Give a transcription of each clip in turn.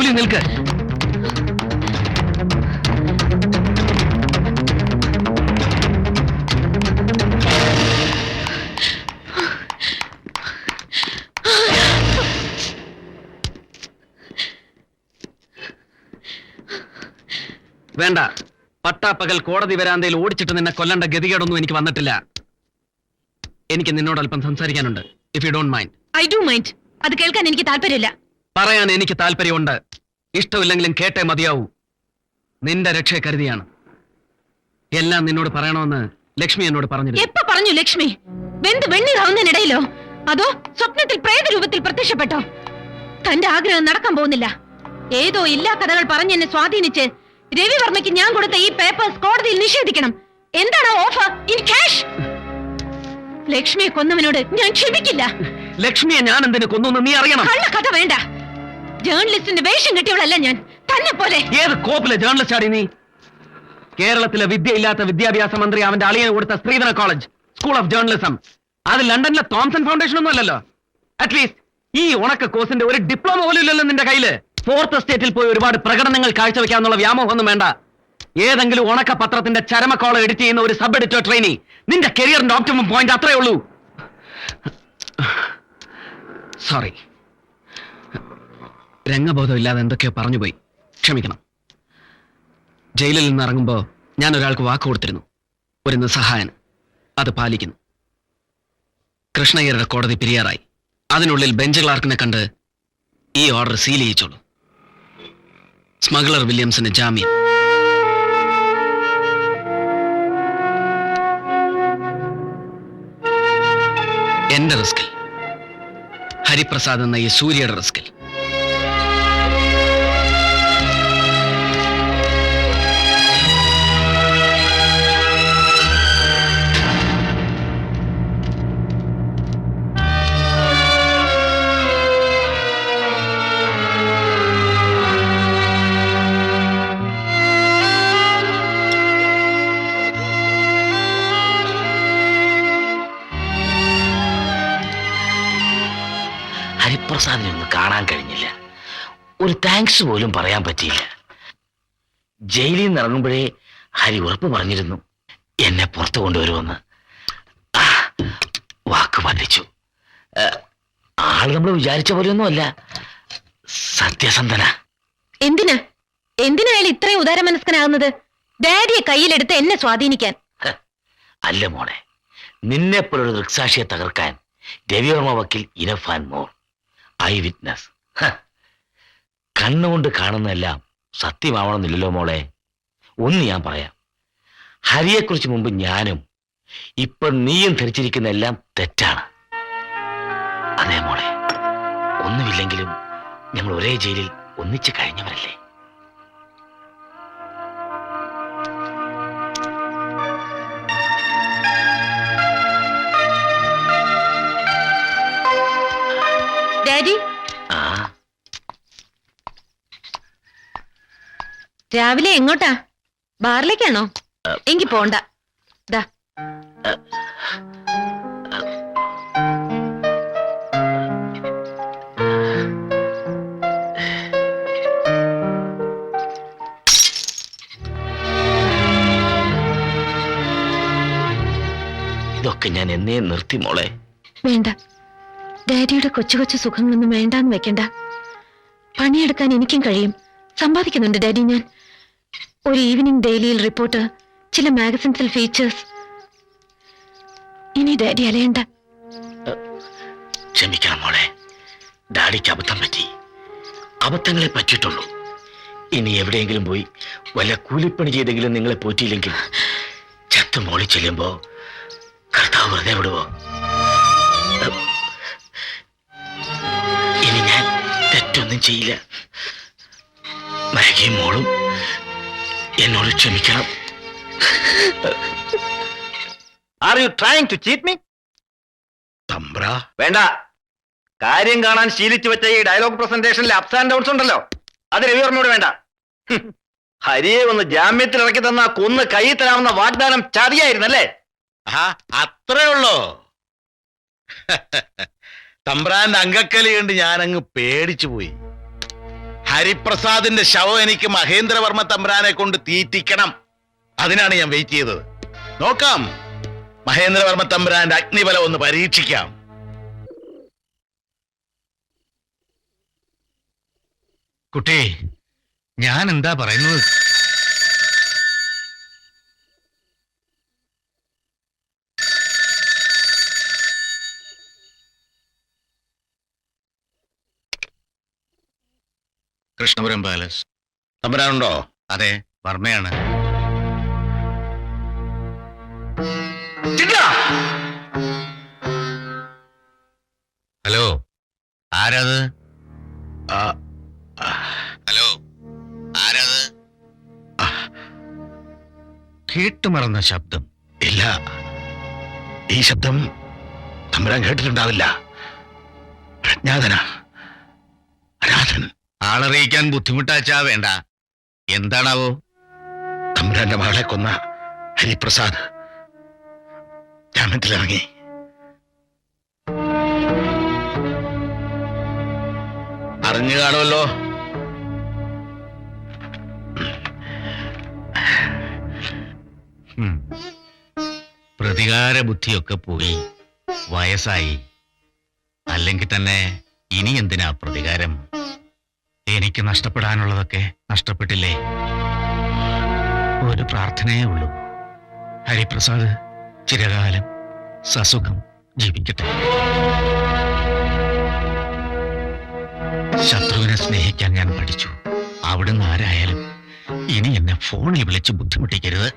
Julie നിൽക്ക്. വേണ്ട. പട്ടാപ്പകൽ കോടതി വരാന്തയിൽ ഓടിച്ചിട്ട് നിന്നെ കൊല്ലണ്ട ഗതികേടൊന്നും എനിക്ക് വന്നിട്ടില്ല. എനിക്ക് നിന്നോട് അല്പം സംസാരിക്കാനുണ്ട് if you don't mind I do mind അത് കേൾക്കാൻ എനിക്ക് താല്പര്യമില്ല. പറയാൻ എനിക്ക് താല്പര്യമുണ്ട്. ഇഷ്ടമില്ലെങ്കിലും കേട്ടേ മതിയാവൂ. നിന്റെ രക്ഷയെ കരുതിയാണ്. എല്ലാം നിന്നോട് പറയണമെന്ന് ലക്ഷ്മി എന്നോട് പറഞ്ഞു എപ്പോ പറഞ്ഞു ലക്ഷ്മി? വെന്ത് വെണ്ണീറാവുന്നതിനിടയിലോ അതോ സ്വപ്നത്തിൽ പ്രേത രൂപത്തിൽ പ്രത്യക്ഷപ്പെട്ടോ? തന്റെ ആഗ്രഹം നടക്കാൻ പോകുന്നില്ല. ഏതോ ഇല്ലാ കഥകൾ പറഞ്ഞ് എന്നെ സ്വാധീനിച്ച് രവിവർമ്മയ്ക്ക് ഞാൻ കൊടുത്ത ഈ പേപ്പേഴ്സ് കോടതിയിൽ നിഷേധിക്കണം. എന്താണ് ഓഫർ? In cash? ലക്ഷ്മിയെ കൊന്നവനോട് ഞാൻ ക്ഷമിക്കില്ല. ലക്ഷ്മിയെ ഞാൻ എന്തിനു കൊന്നു നീ അറിയണം. കള്ള കഥ വേണ്ട. ജേർണലിസ്റ്റിന്റെ വേഷം കെട്ടിയവളല്ല ഞാൻ. തന്നെ പോലെ. ഏത് കോപ്പിലെ ജേർണലിസ്റ്റ് ആടി നീ? കേരളത്തിലെ വിദ്യയില്ലാത്ത വിദ്യാഭ്യാസ മന്ത്രി അവന്റെ അളിയന് കൊടുത്ത Sreedhara college school of journalism അത് ലണ്ടനിലെ തോംസൺ ഫൗണ്ടേഷൻ ഒന്നും അല്ലല്ലോ. അറ്റ്ലീസ്റ്റ് ഈ ഉണക്ക കോഴ്സിന്റെ ഒരു ഡിപ്ലോമ പോലും ഇല്ലല്ലോ നിന്റെ കയ്യിൽ. ഫോർത്ത് സ്റ്റേറ്റിൽ പോയി ഒരുപാട് പ്രകടനങ്ങൾ കാഴ്ചവെക്കാന്നുള്ള വ്യാമോഹമൊന്നും വേണ്ട. ഏതെങ്കിലും ഉണക്ക പത്രത്തിന്റെ ചരമക്കോളം എഡിറ്റ് ചെയ്യുന്ന ഒരു സബ് എഡിറ്റർ ട്രെയിനി നിന്റെ കരിയറിന്റെ ഓപ്റ്റിമം പോയിന്റ് അത്രേ ഉള്ളൂ. സോറി രംഗബോധം ഇല്ലാതെ എന്തൊക്കെയോ പറഞ്ഞുപോയി. ക്ഷമിക്കണം. ജയിലിൽ നിന്ന് ഇറങ്ങുമ്പോൾ ഞാൻ ഒരാൾക്ക് വാക്ക് കൊടുത്തിരുന്നു. ഒരു നിസ്സഹായൻ. അത് പാലിക്കുന്നു. കൃഷ്ണയ്യരുടെ കോടതി പിരിയാറായി. അതിനുള്ളിൽ ബെഞ്ച് ക്ലാർക്കിനെ കണ്ട് ഈ ഓർഡർ സീൽ ചെയ്യിച്ചോളൂ. സ്മഗ്ലർ വില്യംസിന് ജാമ്യം. എന്റെ റിസ്കിൽ. ഹരിപ്രസാദ് എന്ന ഈ സൂര്യയുടെ റിസ്കിൽ. ഒരു താങ്ക്സ് പോലും പറയാൻ പറ്റിയില്ല. ജയിലിൽ നിന്ന് ഇറങ്ങുമ്പോഴേ ഹരി ഉറപ്പ് പറഞ്ഞിരുന്നു എന്നെ പുറത്തു കൊണ്ടുവരുമെന്ന്. വാക്ക് പാലിച്ചു ആൾ നമ്മൾ വിചാരിച്ച പോലെയൊന്നുമല്ല സത്യസന്ധന. എന്തിനാ? എന്തിനാ അയാൾ ഇത്രയും ഉദാരമനസ്കനാകുന്നത്? ഡാഡിയെ കയ്യിലെടുത്ത് എന്നെ സ്വാധീനിക്കാൻ. അല്ല മോളെ. നിന്നെ പോലൊരു ദൃക്സാക്ഷിയെ തകർക്കാൻ രവിവർമ്മ വക്കീൽ ഇനഫാൻ മോർ ഐ വിറ്റ്നസ്. കണ്ണുകൊണ്ട് കാണുന്നതെല്ലാം സത്യമാവണമെന്നില്ലല്ലോ മോളെ. ഒന്ന് ഞാൻ പറയാം. ഹരിയെക്കുറിച്ച് മുമ്പ് ഞാനും ഇപ്പൊ നീയും ധരിച്ചിരിക്കുന്ന എല്ലാം തെറ്റാണ്. അതെ മോളെ. ഒന്നുമില്ലെങ്കിലും ഞങ്ങൾ ഒരേ ജയിലിൽ ഒന്നിച്ച് കഴിഞ്ഞവരല്ലേ? ഡാഡി രാവിലെ എങ്ങോട്ടാ? ബാറിലേക്കാണോ? എങ്കി പോണ്ട. ദാ. ഇതൊക്കെ ഞാൻ എന്നേ നിർത്തി മോളെ. വേണ്ട. ഡാഡിയുടെ കൊച്ചു കൊച്ചു സുഖങ്ങളൊന്നും വേണ്ടാന്ന് വെക്കണ്ട. പണിയെടുക്കാൻ എനിക്കും കഴിയും. സമ്പാദിക്കുന്നുണ്ട് ഡാഡി ഞാൻ. ഒരു ഈവനിങ് ഡെയിലിയിൽ റിപ്പോർട്ട് ചില മാഗസിൻസിൽ ഫീച്ചേഴ്സ് ഇനി ഡാഡി അലയണ്ട. ക്ഷമിക്കണം മോളെ. ഡാഡിക്ക് അബദ്ധം പറ്റി. അബദ്ധങ്ങളെ പറ്റിയിട്ടുള്ളൂ. ഇനി എവിടെയെങ്കിലും പോയി വല്ല കൂലിപ്പണി ചെയ്തെങ്കിലും നിങ്ങളെ പോറ്റിയില്ലെങ്കിൽ ചത്ത് മോളി ചെല്ലുമ്പോ കർത്താവ് വെറുതെ വിടുവോ? ഇനി ഞാൻ തെറ്റൊന്നും ചെയ്യില്ല. മരകയും മോളും എന്നോട് ക്ഷമിക്കണം. Are you trying to cheat me തമ്പ്ര. വേണ്ട. കാര്യം കാണാൻ ശീലിച്ചു വെച്ച ഈ ഡയലോഗ് പ്രസന്റേഷനിലെ അപ്സ് ആൻഡ് ഡൗൺസ് ഉണ്ടല്ലോ. അത് രവിവർമ്മയോട് വേണ്ട. ഹരിയെ ഒന്ന് ജാമ്യത്തിൽ ഇറക്കി തന്ന കൊന്ന് കൈ തരാമെന്ന വാഗ്ദാനം ചതിയായിരുന്നല്ലേ? അത്രേ ഉള്ളോ. തമ്പ്രാന്റെ അങ്കക്കലി കണ്ട് ഞാനങ്ങ് പേടിച്ചു പോയി. ഹരിപ്രസാദിന്റെ ശവം എനിക്ക് മഹേന്ദ്രവർമ്മ തമ്പ്രാനെ കൊണ്ട് തീറ്റിക്കണം. അതിനാണ് ഞാൻ വെയിറ്റ് ചെയ്തത്. നോക്കാം. മഹേന്ദ്രവർമ്മ തമ്പ്രാന്റെ അഗ്നിബലം ഒന്ന് പരീക്ഷിക്കാം. കുട്ടി ഞാൻ എന്താ പറയുന്നത്? കൃഷ്ണപുരം പാലസ്. തമ്പുരാനുണ്ടോ? അതെ വർമ്മയാണ്. ഹലോ? ആരാത്? ഹലോ? ആരാത്? കേട്ടുമറന്ന ശബ്ദം. ഇല്ല. ഈ ശബ്ദം തമ്പുരാൻ കേട്ടിട്ടുണ്ടാവില്ല. പ്രജ്ഞാതന. അനാഥൻ ആളറിയിക്കാൻ ബുദ്ധിമുട്ടാച്ചാ വേണ്ട. എന്താണാവോ? തമ്പുരാന്റെ മകളെ കൊന്ന ഹരിപ്രസാദ്. ജാമ്യത്തിലിറങ്ങി അറിഞ്ഞു കാണുമല്ലോ. പ്രതികാര ബുദ്ധിയൊക്കെ പോയി. വയസ്സായി. അല്ലെങ്കിൽ തന്നെ ഇനി എന്തിനാ പ്രതികാരം? എനിക്ക് നഷ്ടപ്പെടാനുള്ളതൊക്കെ നഷ്ടപ്പെട്ടില്ലേ? ഒരു പ്രാർത്ഥനയേ ഉള്ളൂ. ഹരിപ്രസാദ് ചിരകാലം സസുഖം ജീവിക്കട്ടെ. ശത്രുവിനെ സ്നേഹിക്കാൻ ഞാൻ പഠിച്ചു. അവിടുന്ന് ആരായാലും ഇനി എന്നെ ഫോണിൽ വിളിച്ച് ബുദ്ധിമുട്ടിക്കരുത്.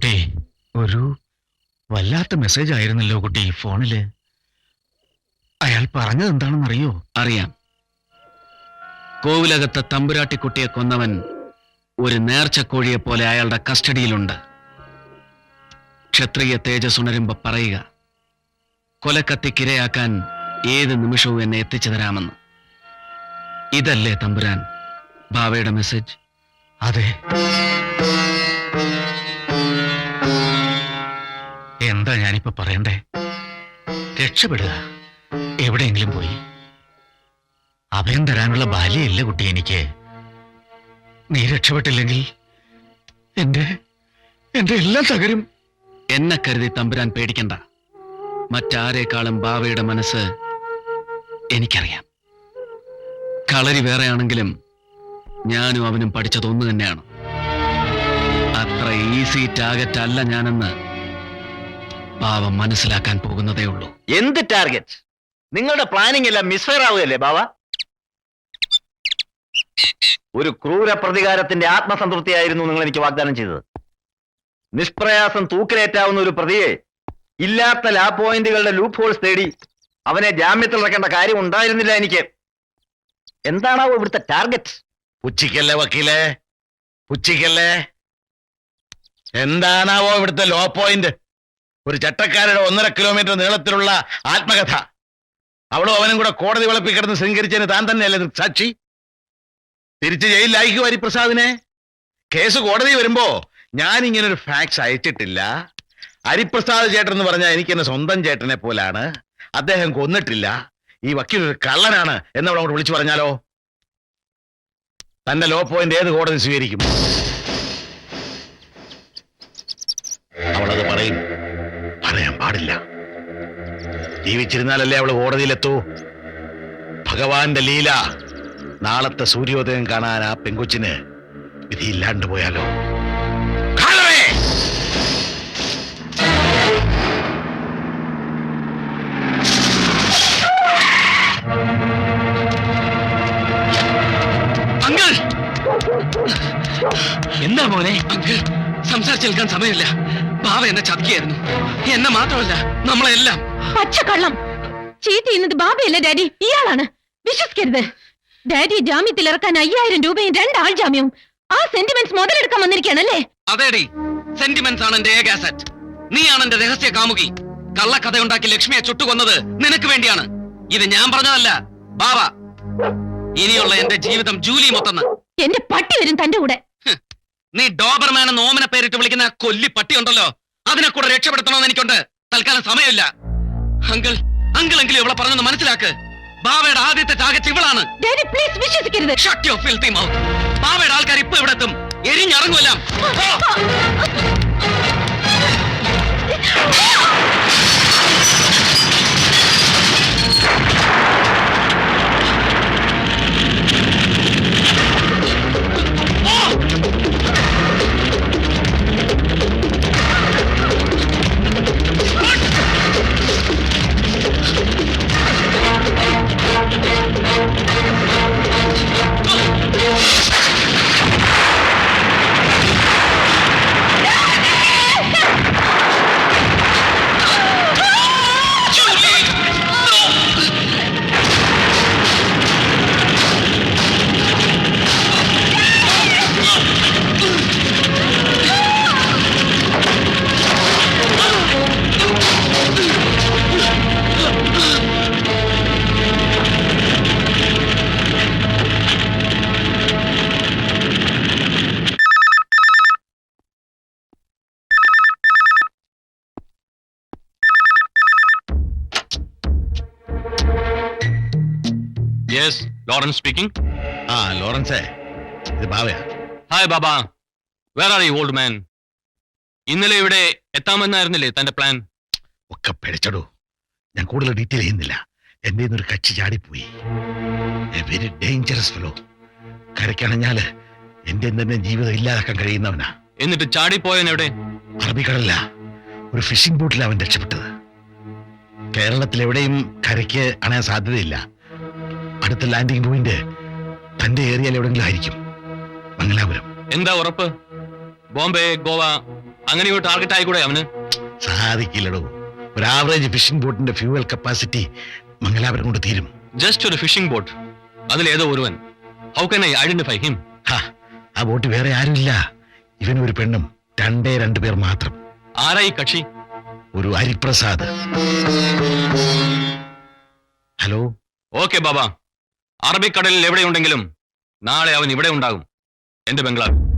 കുട്ടി. ഒരു വല്ലാത്ത മെസ്സേജ് ആയിരുന്നല്ലോ കുട്ടി ഫോണിൽ. അയാൾ പറഞ്ഞത് എന്താണെന്നറിയോ? അറിയാം. കോവിലകത്തെ തമ്പുരാട്ടിക്കുട്ടിയെ കൊന്നവൻ ഒരു നേർച്ചക്കോഴിയെ പോലെ അയാളുടെ കസ്റ്റഡിയിലുണ്ട്. ക്ഷത്രിയ തേജസ് ഉണരുമ്പോ പറയുക കൊലക്കത്തിക്കിരയാക്കാൻ ഏത് നിമിഷവും എന്നെ എത്തിച്ചു തരാമെന്ന്. ഇതല്ലേ തമ്പുരാൻ ബാവയുടെ മെസ്സേജ് അതെ. ഞാനിപ്പോ പറയണ്ടേ? രക്ഷപ്പെടുക. എവിടെയെങ്കിലും പോയി. അഭയം തരാനുള്ള ബാല്യമില്ല കുട്ടി എനിക്ക്. നീ രക്ഷപ്പെട്ടില്ലെങ്കിൽ എന്റെ എന്റെ എല്ലാം തകരും. എന്നെ കരുതി തമ്പുരാൻ പേടിക്കണ്ട. മറ്റാരേക്കാളും ബാവയുടെ മനസ്സ് എനിക്കറിയാം. കളരി വേറെയാണെങ്കിലും ഞാനും അവനും പഠിച്ചത് ഒന്ന് തന്നെയാണ്. അത്ര ഈസി ടാർഗറ്റ് അല്ല ഞാനെന്ന് പാവം മനസ്സിലാക്കാൻ പോകുന്നതേ ഉള്ളൂ. എന്ത് ടാർഗറ്റ് നിങ്ങളുടെ പ്ലാനിംഗ് എല്ലാം മിസ്ഫയർ ആവുകയല്ലേ ബാവ? ഒരു ക്രൂര പ്രതികാരത്തിന്റെ ആത്മസംതൃപ്തിയായിരുന്നു നിങ്ങൾ എനിക്ക് വാഗ്ദാനം ചെയ്തത്. നിഷ്പ്രയാസം തൂക്കിലേറ്റാവുന്ന ഒരു പ്രതിയെ ഇല്ലാത്ത ലാ പോയിന്റുകളുടെ ലൂപ്പ് ഹോൾസ് തേടി അവനെ ജാമ്യത്തിൽ ഇറക്കേണ്ട കാര്യം ഉണ്ടായിരുന്നില്ല എനിക്ക്. എന്താണാവോ ഇവിടുത്തെ ടാർഗറ്റ് ഉച്ചയ്ക്കല്ലേ വക്കീലേ? ഉച്ചയ്ക്കല്ലേ എന്താണാവോ ഇവിടുത്തെ ലോ പോയിന്റ് ഒരു ചട്ടക്കാരുടെ ഒന്നര കിലോമീറ്റർ നീളത്തിലുള്ള ആത്മകഥ. അവളും അവനും കൂടെ കോടതി വളപ്പിൽ കിടന്ന് സ്വീകരിച്ചതിന് താൻ തന്നെയല്ലേ സാക്ഷി തിരിച്ച് ജയിലിലായിക്കും ഹരിപ്രസാദിനെ? കേസ് കോടതി വരുമ്പോ ഞാൻ ഇങ്ങനെ ഒരു ഫാക്സ് അയച്ചിട്ടില്ല. ഹരിപ്രസാദ് ചേട്ടൻ എന്ന് പറഞ്ഞാൽ എനിക്ക് എന്നെ സ്വന്തം ചേട്ടനെ പോലാണ്. അദ്ദേഹം കൊന്നിട്ടില്ല. ഈ വക്കീൽ ഒരു കള്ളനാണ് എന്നവൾ അങ്ങോട്ട് വിളിച്ചു പറഞ്ഞാലോ? തന്റെ ലോ പോയിന്റ് ഏത് കോടതി സ്വീകരിക്കും അവളത് പറയും പറയാൻ പാടില്ല. ജീവിച്ചിരുന്നാലല്ലേ അവൾ കോടതിയിലെത്തൂ? ഭഗവാന്റെ ലീല. നാളത്തെ സൂര്യോദയം കാണാൻ ആ പെങ്കൊച്ചിന് വിധിയില്ലാണ്ട് പോയാലോ? എന്താ മോനെ? സംസാരിച്ചേൽക്കാൻ സമയമില്ല. ബാവ എന്നെ ചതിക്കായിരുന്നു എന്നെ മാത്രമല്ല നമ്മളെല്ലാം. പച്ചക്കള്ളം. ചീറ്റ് ചെയ്യുന്നത് ബാബയല്ല ഡാഡി? ഇയാളാണ്. വിശ്വസിക്കരുത്. ഡാഡി ജാമ്യത്തിൽ ഇറക്കാൻ അയ്യായിരം രൂപയും രണ്ടാൾ ജാമ്യവും. ആ സെന്റിമെന്റ്സ് മുതലെടുക്കാൻ വന്നിരിക്കണല്ലേ അതേടി. സെന്റിമെന്റ്സ് ആണ് എന്റെ ഏക അസറ്റ് നീയാണ് എന്റെ രഹസ്യ കാമുകി. കള്ളക്കഥയുണ്ടാക്കി ലക്ഷ്മിയെ ചുട്ടുകൊന്നത് നിനക്ക് വേണ്ടിയാണ്. ഇത് ഞാൻ പറഞ്ഞതല്ല. ബാബ ഇനിയുള്ള എന്റെ ജീവിതം ജൂലി മൊത്തന്ന് എന്റെ പട്ടി വരും തന്റെ കൂടെ. നീ ഡോബർമാൻ എന്ന് ഓമന പേരിട്ട് വിളിക്കുന്ന ആ കൊല്ലി പട്ടി ഉണ്ടല്ലോ. അതിനെ കൂടെ രക്ഷപ്പെടുത്തണമെന്ന് എനിക്കുണ്ട്. തൽക്കാലം സമയമില്ല. അങ്കിൾ അങ്കിൾ എങ്കിലും ഇവളെ പറഞ്ഞൊന്ന് മനസ്സിലാക്ക്. ബാവയുടെ ആദ്യത്തെ ടാർഗറ്റ് ഇവളാണ്. ഡാഡി പ്ലീസ് വിശ്വസിക്കരുത്. Shut your. ബാവയുടെ ആൾക്കാർ ഇപ്പൊ ഇവിടെ എത്തും. എരിഞ്ഞിറങ്ങുമല്ലാം ലോറൻസ് സ്പീക്കിംഗ് ആ ലോറൻസേ ഇത് ബാബയാ. Hi Baba where are you old man ഇന്നലെ ഇവിടെ എത്താമെന്നായിരുന്നില്ലേ തന്റെ പ്ലാൻ ഒക്കെ പിഴച്ചടൂ ഞാൻ കൂടുതൽ ഡീറ്റെയിൽ ചെയ്യുന്നില്ല. എന്റെ ഒരു കക്ഷി ചാടിപ്പോയി. വെരി ഡേഞ്ചറസ് ഫെലോ കരക്കണഞ്ഞാൽ എന്റെ തന്നെ ജീവിതം ഇല്ലാതാക്കാൻ കഴിയുന്നവനാ. എന്നിട്ട് ചാടിപ്പോയൻ എവിടെ? അറബിക്കടലില. ഒരു ഫിഷിംഗ് ബോട്ടിൽ അവൻ രക്ഷപ്പെട്ടത്. കേരളത്തിൽ എവിടെയും കരയ്ക്ക് അണയാൻ സാധ്യതയില്ല. അടുത്ത ലാൻഡിംഗ് പോയിന്റ് തന്റെ ഏരിയയിൽ എവിടെങ്കിലും ആയിരിക്കും. മംഗലാപുരം. എന്താ ഉറപ്പ്? ബോംബെ ഗോവ അങ്ങനെ ഒരു ടാർഗറ്റ് ആയിക്കൂടെ അവന്? സാധിക്കില്ലടോ. ഒരു ആവറേജ് ഫിഷിംഗ് ബോട്ടിന്റെ ഫ്യൂവൽ കപ്പാസിറ്റി മംഗലാപുരം കൊണ്ട് തീരും. ജസ്റ്റ് ഒരു ഫിഷിംഗ് ബോട്ട് അതിലേതോ ഒരുവൻ. How can I identify him ആ ബോട്ട് വേറെ ആരുമില്ല. ഇവനും ഒരു പെണ്ണും രണ്ടേ രണ്ടു പേർ മാത്രം. ആരായി കക്ഷി? ഒരു ഹരിപ്രസാദ് ഹലോ? ഓക്കെ ബാബ അറബിക്കടലിൽ എവിടെയുണ്ടെങ്കിലും നാളെ അവൻ ഇവിടെ ഉണ്ടാകും. എന്റെ ബംഗ്ലാവ്